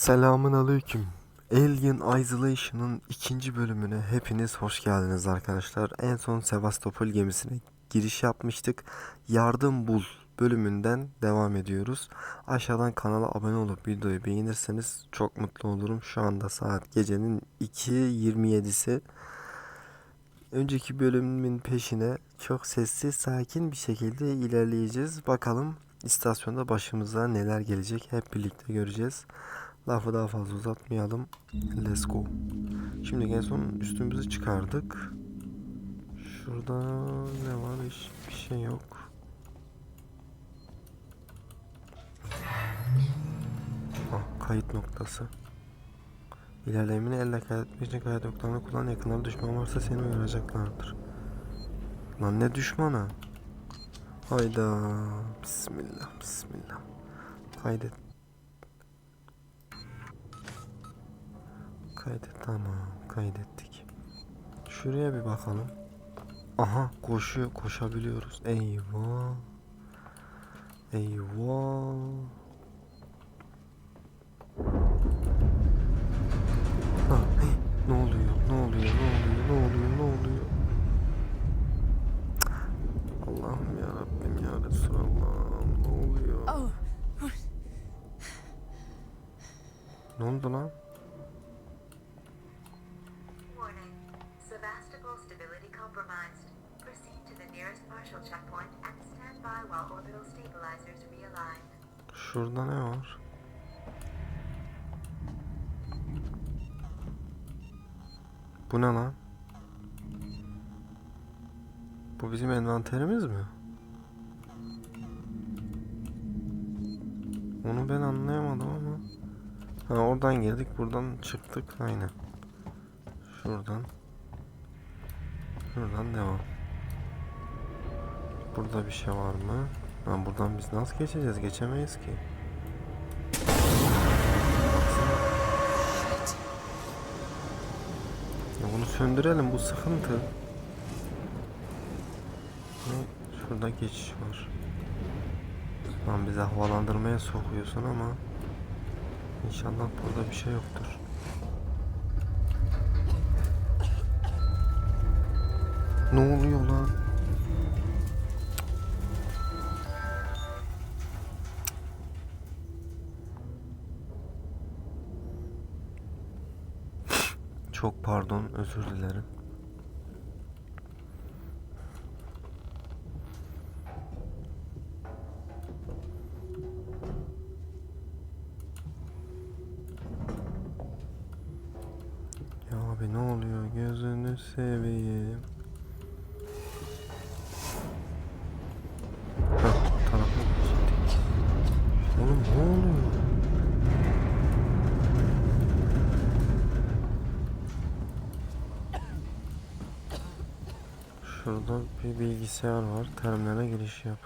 Selamun aleyküm. Alien Isolation'ın ikinci bölümüne hepiniz hoş geldiniz arkadaşlar. En son Sevastopol gemisine giriş yapmıştık. Yardım bul bölümünden devam ediyoruz. Aşağıdan kanala abone olup videoyu beğenirseniz çok mutlu olurum. Şu anda saat gecenin 2.27'si. Önceki bölümün peşine çok sessiz sakin bir şekilde ilerleyeceğiz. Bakalım istasyonda başımıza neler gelecek hep birlikte göreceğiz. Lafı daha fazla uzatmayalım. Let's go. Şimdi en son üstümüzü çıkardık. Şurada ne var? Hiçbir şey yok. Ah, kayıt noktası. İlerlemeni elle kaydetmek için kayıt noktalarını kullan. Yakınlarda düşman varsa seni uyaracaklardır. Lan ne düşmanı? Hayda. Bismillah, bismillah. Kaydet. Kaydet tamam kaydettik. Şuraya bir bakalım. Aha koşuyor koşabiliyoruz. Eyvah. Eyvah. Ha, hey, ne oluyor? Ne oluyor? Ne oluyor? Ne oluyor? Ne oluyor? Allah'ım ya Rabbim ya Resulallah. Ne oluyor? Oh, Ne oldu lan? Şurada ne var? Bu ne lan? Bu bizim envanterimiz mi? Onu ben anlayamadım ama. Ha oradan girdik, buradan çıktık. Aynen. Şuradan. Şuradan devam. Burada bir şey var mı? Ha buradan biz nasıl geçeceğiz? Geçemeyiz ki. Ya bunu söndürelim bu sıkıntı. Ne? Şurada geçiş var. Lan bizi havalandırmaya sokuyorsun ama İnşallah burada bir şey yoktur. Ne oluyor lan? Pardon, özür dilerim. Ya abi ne oluyor? Gözünü seveyim. Heh, bu tarafa geçtik. Oğlum ne oluyor? Şurada bir bilgisayar var. Terminale giriş yap.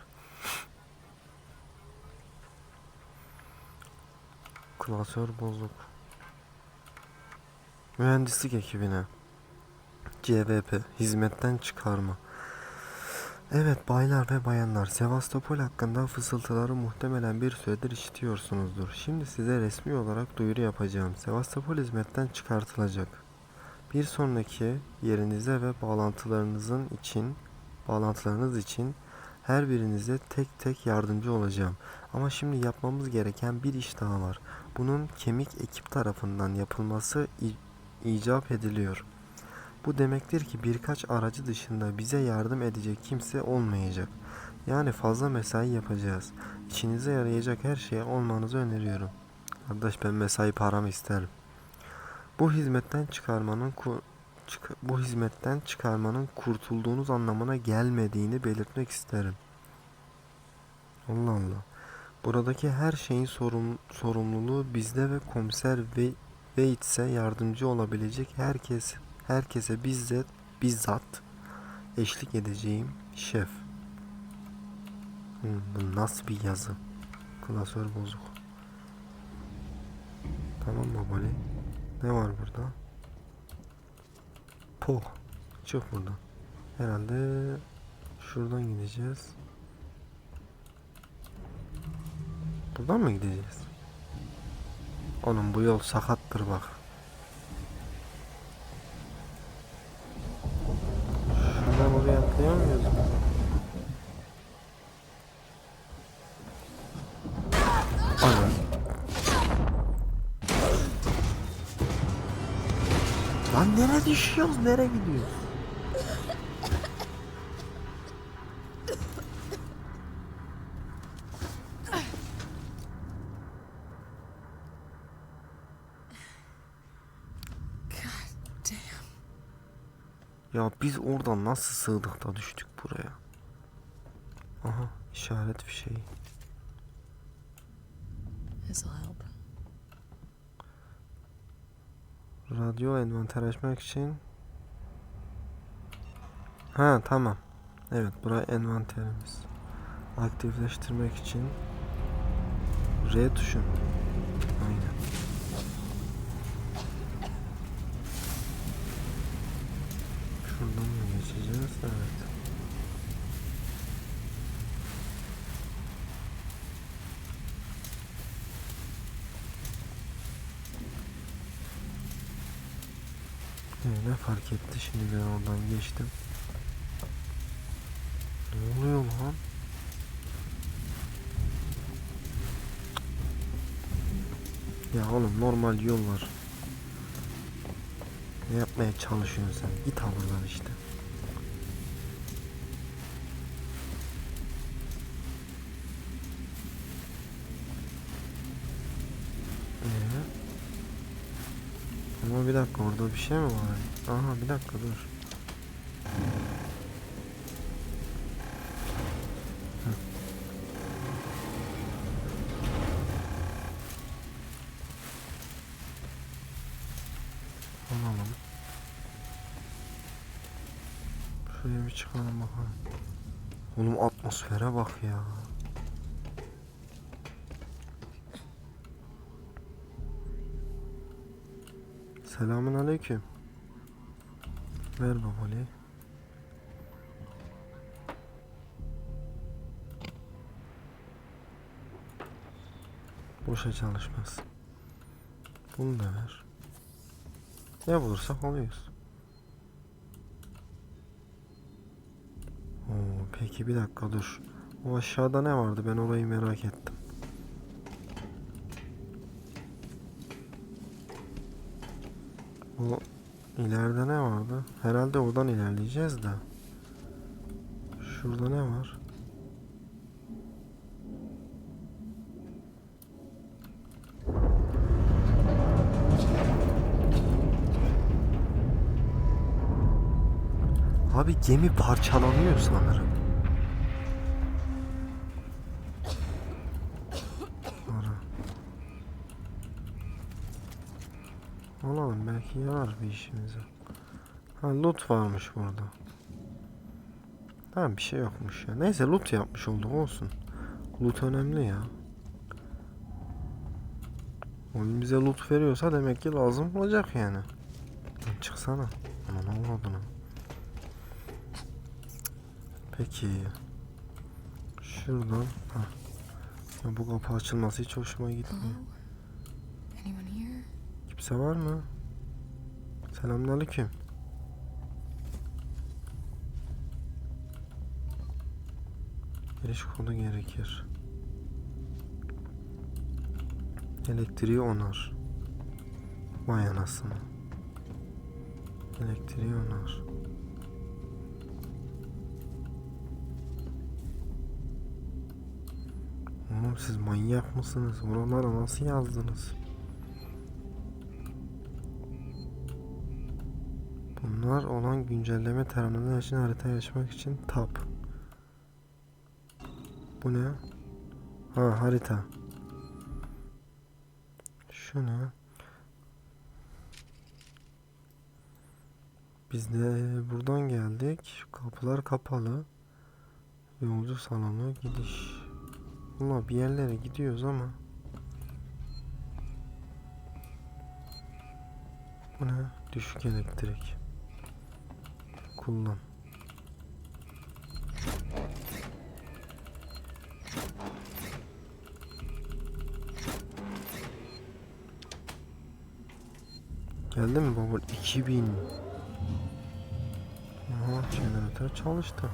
Klasör bozuk. Mühendislik ekibine. CVP hizmetten çıkarma. Evet baylar ve bayanlar Sevastopol hakkında fısıltıları muhtemelen bir süredir işitiyorsunuzdur. Şimdi size resmi olarak duyuru yapacağım. Sevastopol hizmetten çıkartılacak. Bir sonraki yerinize ve bağlantılarınızın için bağlantılarınız için her birinize tek tek yardımcı olacağım. Ama şimdi yapmamız gereken bir iş daha var. Bunun kemik ekip tarafından yapılması icap ediliyor. Bu demektir ki birkaç aracı dışında bize yardım edecek kimse olmayacak. Yani fazla mesai yapacağız. İşinize yarayacak her şeye olmanızı öneriyorum. Kardeş ben mesai paramı isterim. Bu hizmetten çıkarmanın bu hizmetten çıkarmanın kurtulduğunuz anlamına gelmediğini belirtmek isterim. Allah Allah. Buradaki her şeyin sorum, sorumluluğu bizde ve komiser ve Waits'e yardımcı olabilecek herkes herkese bizzat bizzat eşlik edeceğim şef. Hmm, bu nasıl bir yazı? Klasör bozuk. Tamam babali. Ne var burada? Poh. Çık buradan. Herhalde şuradan gideceğiz. Buradan mı gideceğiz? Oğlum bu yol sakattır bak. Nereye düşüyoruz? Nereye gidiyoruz? Damn. Ya biz oradan nasıl sığdık da düştük buraya? Aha işaret fişeği. This'll Radyo envanter açmak için. Ha tamam. Evet buraya envanterimiz. Aktifleştirmek için R tuşu. Aynen. Şuradan mı geçeceğiz? Evet. Öyle fark etti şimdi ben oradan geçtim. Ne oluyor lan? Ya oğlum normal yol var. Ne yapmaya çalışıyorsun sen? Git ha buradan işte. Ee? Ama bir dakika orada bir şey mi var? Aha bir dakika dur. Alalım. Şuraya bir çıkalım bakalım. Oğlum atmosfere bak ya. Selamun aleyküm. Ver babali. Boşa çalışmaz. Bunu da ver. Ne bulursak alıyoruz. Oo, peki bir dakika dur. O aşağıda ne vardı? Ben orayı merak ettim. O ileride ne vardı? Herhalde oradan ilerleyeceğiz de. Şurada ne var? Abi gemi parçalanıyor sanırım. Alalım belki yarar bir işimize. Ha loot varmış burada. Tamam bir şey yokmuş ya. Neyse loot yapmış olduk olsun. Loot önemli ya. Oyun bize loot veriyorsa demek ki lazım olacak yani. Çıksana. Aman Allah'ına. Peki. Şuradan. Ha. Ya bu kapı açılması hiç hoşuma gitmiyor. Kimse var mı? Selamünaleyküm. Giriş kodu gerekir. Elektriği onar. Vay anasını. Elektriği onar. Oğlum siz manyak mısınız? Buralara nasıl yazdınız? Bunlar olan güncelleme terminali için harita açmak için tab. Bu ne? Ha harita. Şu ne? Biz de buradan geldik. Kapılar kapalı. Yolcu salonu gidiş. Valla bir yerlere gidiyoruz ama. Bu ne? Düşük elektrik. Kullan. Geldi mi baba? 2000. Aha jeneratör çalıştı.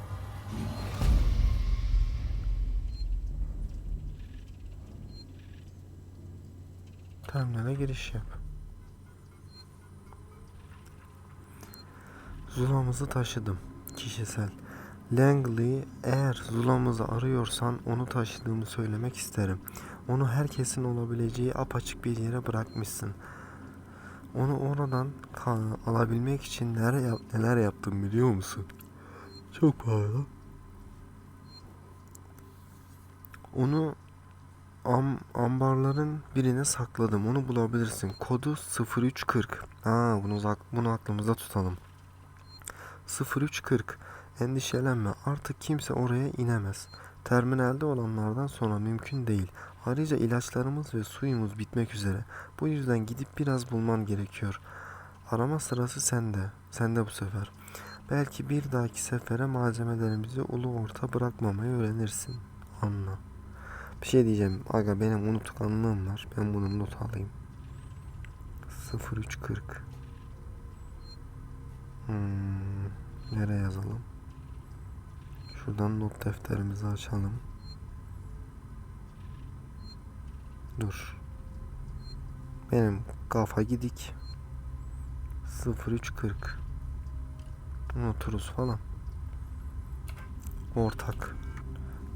Terminale giriş yap. Zulamızı taşıdım. Kişisel. Langley, eğer Zula'mızı arıyorsan onu taşıdığımı söylemek isterim. Onu herkesin olabileceği apaçık bir yere bırakmışsın. Onu oradan alabilmek için neler, yap- neler yaptım biliyor musun? Çok pahalı. Onu am ambarların birine sakladım. Onu bulabilirsin. Kodu 0340. Ha bunu bunu aklımızda tutalım. 0340. Endişelenme. Artık kimse oraya inemez. Terminalde olanlardan sonra mümkün değil. Ayrıca ilaçlarımız ve suyumuz bitmek üzere. Bu yüzden gidip biraz bulman gerekiyor. Arama sırası sende. Sende bu sefer. Belki bir dahaki sefere malzemelerimizi ulu orta bırakmamayı öğrenirsin. Anla. Bir şey diyeceğim. Aga benim unutkanlığım var. Ben bunu not alayım. 0340 Hmm, nereye yazalım? Şuradan not defterimizi açalım. Dur. Benim kafa gidik. 0340 Unuturuz falan. Ortak.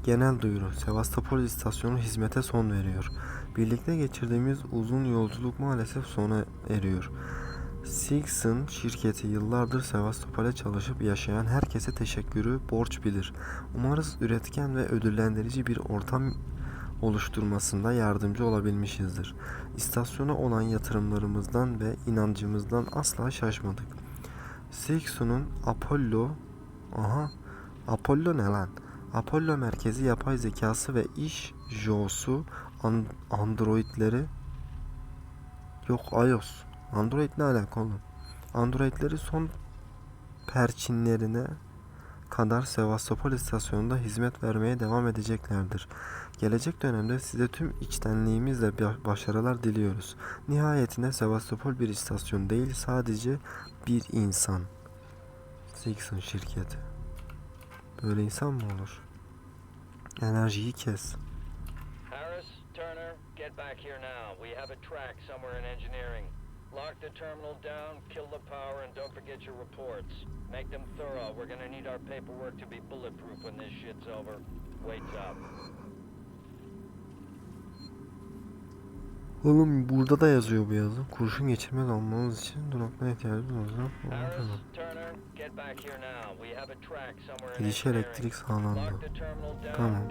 Genel duyuru. Sevastopol istasyonu hizmete son veriyor. Birlikte geçirdiğimiz uzun yolculuk maalesef sona eriyor. Sixon şirketi yıllardır Sevastopol'e çalışıp yaşayan herkese teşekkürü borç bilir. Umarız üretken ve ödüllendirici bir ortam oluşturmasında yardımcı olabilmişizdir. İstasyona olan yatırımlarımızdan ve inancımızdan asla şaşmadık. Sixon'un Apollo aha Apollo ne lan? Apollo merkezi yapay zekası ve iş JOS'u an- androidleri yok iOS Android ne alaka oğlum? Androidleri son perçinlerine kadar Sevastopol istasyonunda hizmet vermeye devam edeceklerdir. Gelecek dönemde size tüm içtenliğimizle ba- başarılar diliyoruz. Nihayetinde Sevastopol bir istasyon değil sadece bir insan. Sixon şirketi. Böyle insan mı olur? Enerjiyi kes. Harris, Turner, get back here now. We have a track somewhere in engineering. Lock the terminal down, kill the power, and don't forget your reports. Make them thorough. We're gonna need our paperwork to be bulletproof when this shit's over. Waits up. Oğlum burada da yazıyor bu yazı. Kurşun geçirmez almamız için duraklara ihtiyacımız var. Gidişe elektrik sağlandı. Tamam.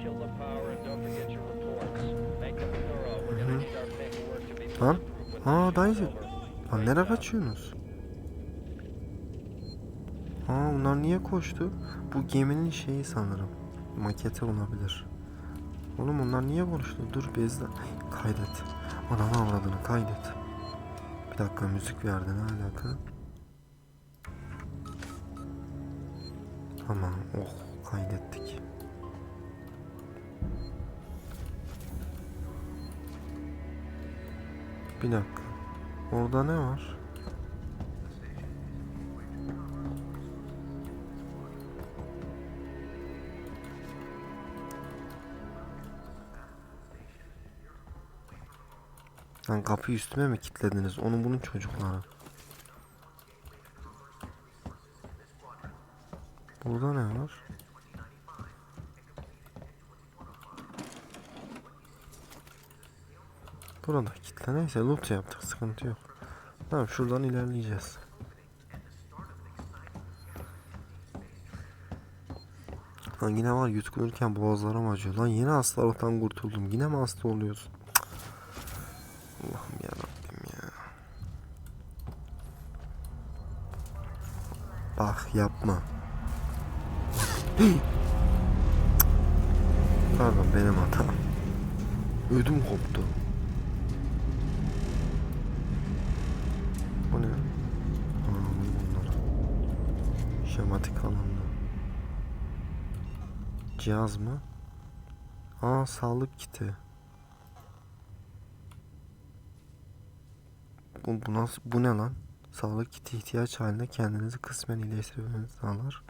to be Lan. Aa over. Lan nereye kaçıyorsunuz? Aa bunlar niye koştu? Bu geminin şeyi sanırım. Maketi olabilir. Oğlum onlar niye konuştu? Dur bezle. Kaydet. Ananı avradını kaydet. Bir dakika müzik verdi ne alaka? Tamam oh kaydettik. Bir dakika. Orada ne var? Lan kapıyı üstüme mi kilitlediniz? Onun bunun çocukları. Burada ne var? Burada kilitle neyse loot yaptık sıkıntı yok. Tamam şuradan ilerleyeceğiz. Lan yine var yutkunurken boğazlarım acıyor. Lan yine hastalıktan kurtuldum. Yine mi hasta oluyorsun? Allah'ım yarabbim ya. Bak yapma. Pardon benim hatam. Ödüm koptu. Alanda. Cihaz mı? Aa sağlık kiti. Bu, bu nasıl bu ne lan? Sağlık kiti ihtiyaç halinde kendinizi kısmen iyileştirmenizi sağlar.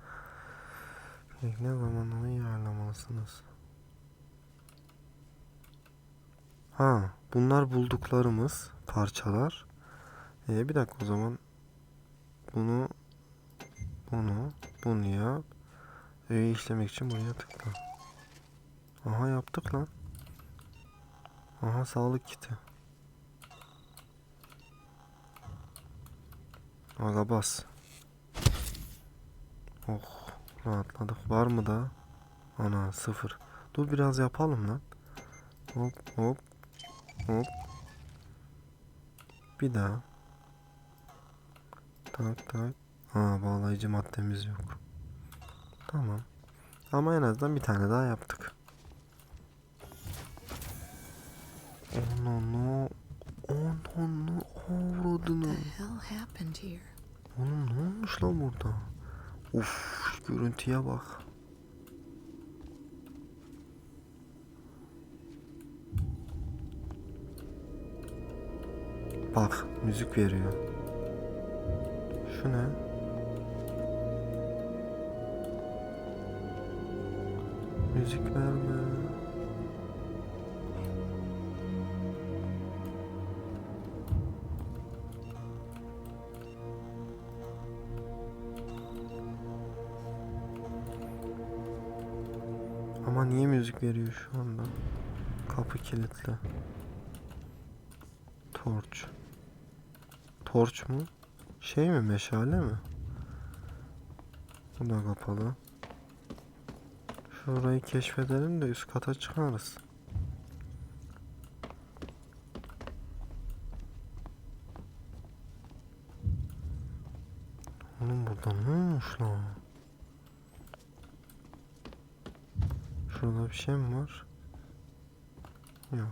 Bekle zamanını iyi ayarlamalısınız. Ha, bunlar bulduklarımız parçalar. Ee, bir dakika o zaman bunu bunu bunu yap. Öğe işlemek için buraya tıkla. Aha yaptık lan. Aha sağlık kiti. Aga bas. Oh rahatladık. Var mı da? Ana sıfır. Dur biraz yapalım lan. Hop hop hop. Bir daha. Tak tak. Ha bağlayıcı maddemiz yok. Tamam. Ama en azından bir tane daha yaptık. Onu no. Onu no. Avradını. Oğlum ne olmuş lan burada? Uf görüntüye bak. Bak müzik veriyor. Şu ne? Müzik verme. Ama niye müzik veriyor şu anda? Kapı kilitli. Torç. Torç mu? Şey mi meşale mi? Bu da kapalı. Şurayı keşfedelim de üst kata çıkarız. Oğlum burada ne olmuş lan? Şurada bir şey mi var? Yok.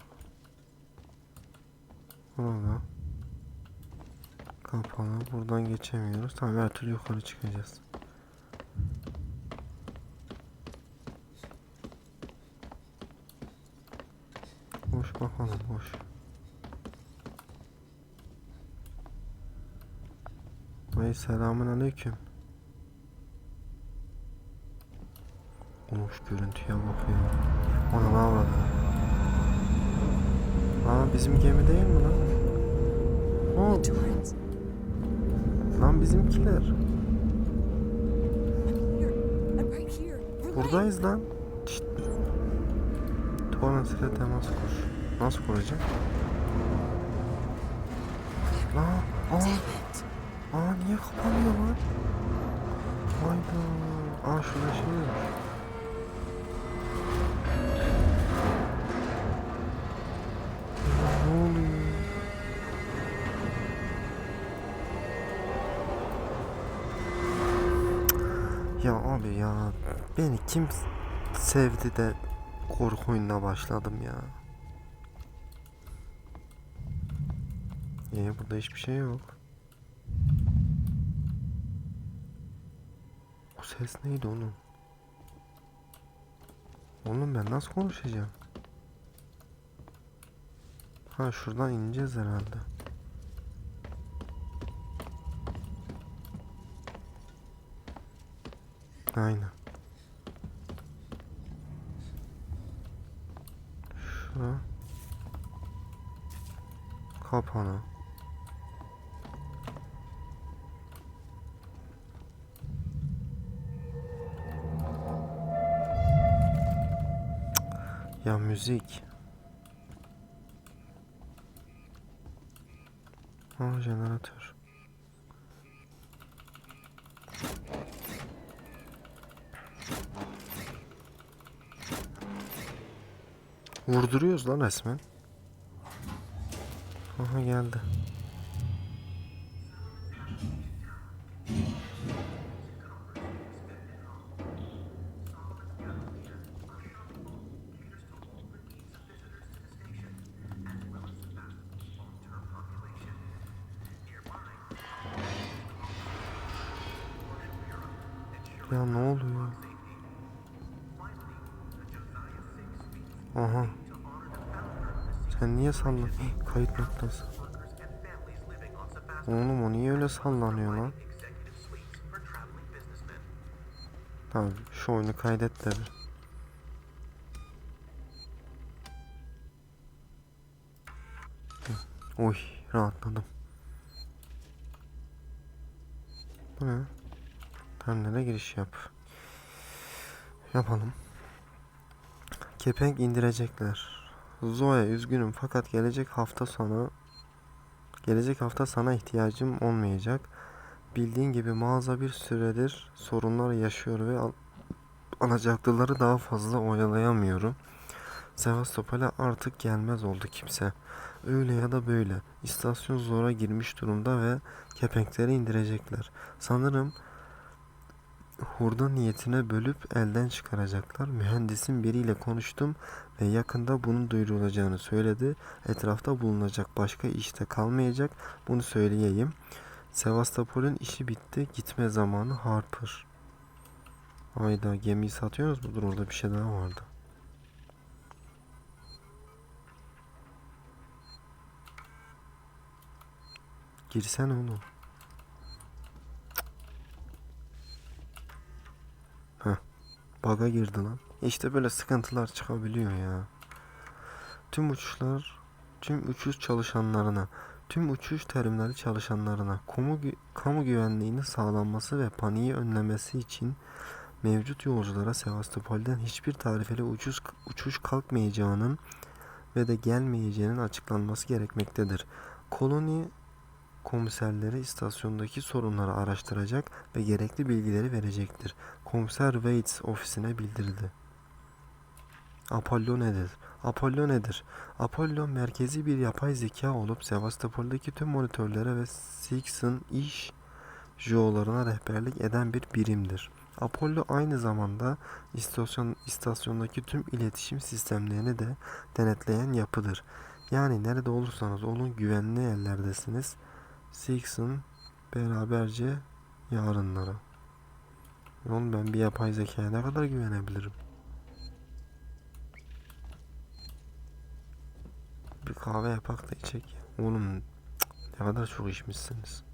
Burada. Kapalı. Buradan geçemiyoruz. Tamam her türlü yukarı çıkacağız. Bakalım boş. Vay selamun aleyküm. Of görüntüye bak ya. Ona ne avradı? Aa bizim gemi değil mi lan? Torrance? lan bizimkiler. Buradayız lan. Torrent ile temas kur. Nasıl kuracak? Lan, aa, aa niye kapanıyor lan? Hayda. Aa şurada şey var. Ne oluyor? Ya abi ya beni kim sevdi de korku oyununa başladım ya. Ee burada hiçbir şey yok. O ses neydi oğlum? Oğlum ben nasıl konuşacağım? Ha şuradan ineceğiz herhalde. Aynen. Şura. Kapanı. Ya müzik. Ha jeneratör. Vurduruyoruz lan resmen. Aha geldi. Ya ne oluyor? Aha. Sen niye sandın? Kayıt noktası. Oğlum o niye öyle sallanıyor lan? Tamam şu oyunu kaydet dedi. Oy rahatladım. Bu ne? Terminale giriş yap. Yapalım. Kepenk indirecekler. Zoe üzgünüm fakat gelecek hafta sonu gelecek hafta sana ihtiyacım olmayacak. Bildiğin gibi mağaza bir süredir sorunlar yaşıyor ve al- alacaklıları daha fazla oyalayamıyorum. Sevastopol'e artık gelmez oldu kimse. Öyle ya da böyle. İstasyon zora girmiş durumda ve kepenkleri indirecekler. Sanırım hurda niyetine bölüp elden çıkaracaklar. Mühendisin biriyle konuştum ve yakında bunun duyurulacağını söyledi. Etrafta bulunacak başka işte kalmayacak. Bunu söyleyeyim. Sevastopol'ün işi bitti. Gitme zamanı Harper. Hayda gemiyi satıyoruz mu? Dur orada bir şey daha vardı. Girsene oğlum. Baga girdi lan. İşte böyle sıkıntılar çıkabiliyor ya. Tüm uçuşlar, tüm uçuş çalışanlarına, tüm uçuş terminali çalışanlarına kamu, kamu güvenliğinin sağlanması ve paniği önlemesi için mevcut yolculara Sevastopol'den hiçbir tarifeli uçuş, uçuş kalkmayacağının ve de gelmeyeceğinin açıklanması gerekmektedir. Koloni komiserleri istasyondaki sorunları araştıracak ve gerekli bilgileri verecektir. Komiser Waits ofisine bildirdi. Apollo nedir? Apollo nedir? Apollo merkezi bir yapay zeka olup Sevastopol'daki tüm monitörlere ve Six'ın iş jeolarına rehberlik eden bir birimdir. Apollo aynı zamanda istasyon, istasyondaki tüm iletişim sistemlerini de denetleyen yapıdır. Yani nerede olursanız olun güvenli ellerdesiniz. Six'ın beraberce yarınlara. Oğlum ben bir yapay zekaya ne kadar güvenebilirim? Bir kahve yapak da içecek. Oğlum ne kadar çok içmişsiniz.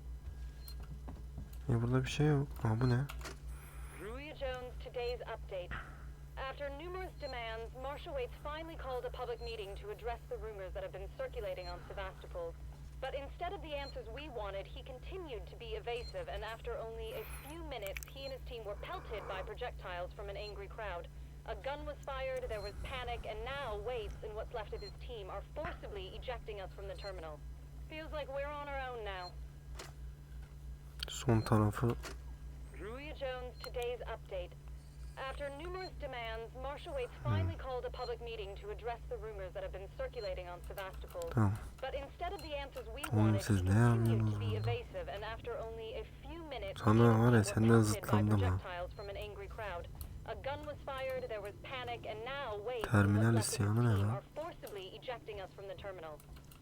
Ya burada bir şey yok. Aa bu ne? After numerous demands, Marshal Waits finally called a public meeting to address the rumors that have been circulating on Sevastopol. But instead of the answers we wanted, he continued to be evasive, and after only a few minutes, he and his team were pelted by projectiles from an angry crowd. A gun was fired, there was panic, and now Waits and what's left of his team are forcibly ejecting us from the terminal. Feels like we're on our own now. Son tarafı Ruya Jones, today's update. After numerous demands, Marshal Waits finally called a public meeting to address the rumors that have been circulating on Sevastopol. tamam. But instead of the answers we wanted, he continued to be evasive, and after only a few minutes, Sana var ya, senden zıtlandım ha. projectiles from an angry crowd. A gun was fired, there was panic, and now Waits and Terminal isyanı ne lan? are forcibly ejecting us from the terminal.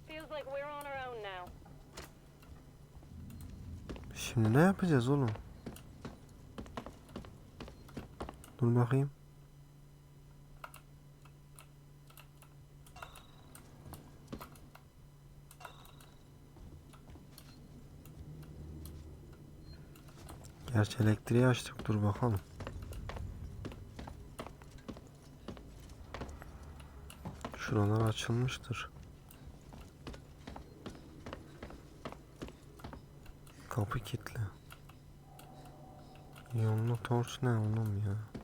Feels like we're on our own now. Şimdi ne yapacağız oğlum? Dur bakayım. Gerçi elektriği açtık dur bakalım. Şuralar açılmıştır. Kapı kilitli. Yolunu torç ne oğlum ya?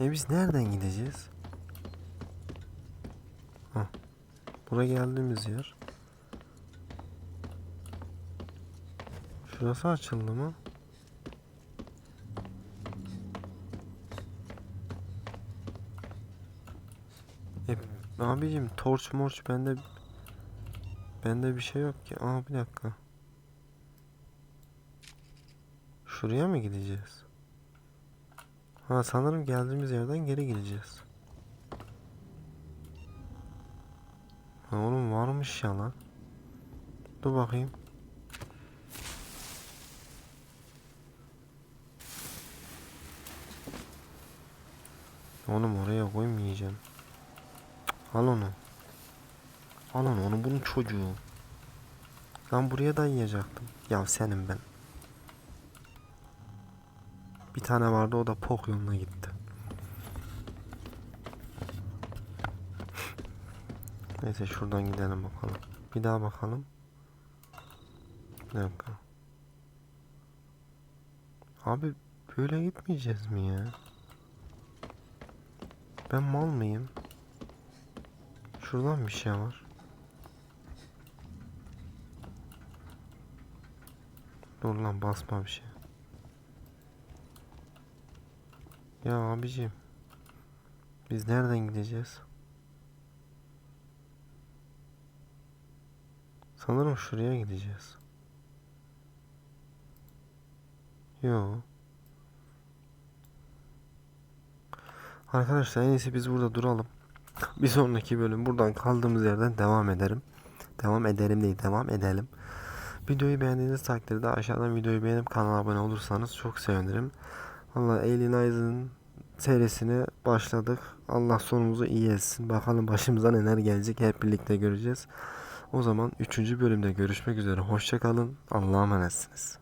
E biz nereden gideceğiz? Hah. Buraya geldiğimiz yer. Şurası açıldı mı? E, abicim torç morç bende bende bir şey yok ki. Aa bir dakika. Şuraya mı gideceğiz? Ha sanırım geldiğimiz yerden geri gideceğiz. Ha oğlum varmış ya lan. Dur bakayım. Oğlum oraya koymayacağım. Al onu. Anan onu bunun çocuğu. Lan buraya dayayacaktım. Ya senin ben. Tane vardı o da pok yoluna gitti. Neyse şuradan gidelim bakalım. Bir daha bakalım. Bir dakika. Abi böyle gitmeyeceğiz mi ya? Ben mal mıyım? Şuradan bir şey var. Dur lan basma bir şey. Ya abicim. Biz nereden gideceğiz? Sanırım şuraya gideceğiz. Yo. Arkadaşlar en iyisi biz burada duralım. Bir sonraki bölüm buradan kaldığımız yerden devam ederim. Devam ederim değil, devam edelim. Videoyu beğendiğiniz takdirde aşağıdan videoyu beğenip kanala abone olursanız çok sevinirim. Valla Alien Eyes'ın serisine başladık. Allah sonumuzu iyi etsin. Bakalım başımıza neler gelecek hep birlikte göreceğiz. O zaman 3. bölümde görüşmek üzere. Hoşçakalın. Allah'a emanetsiniz.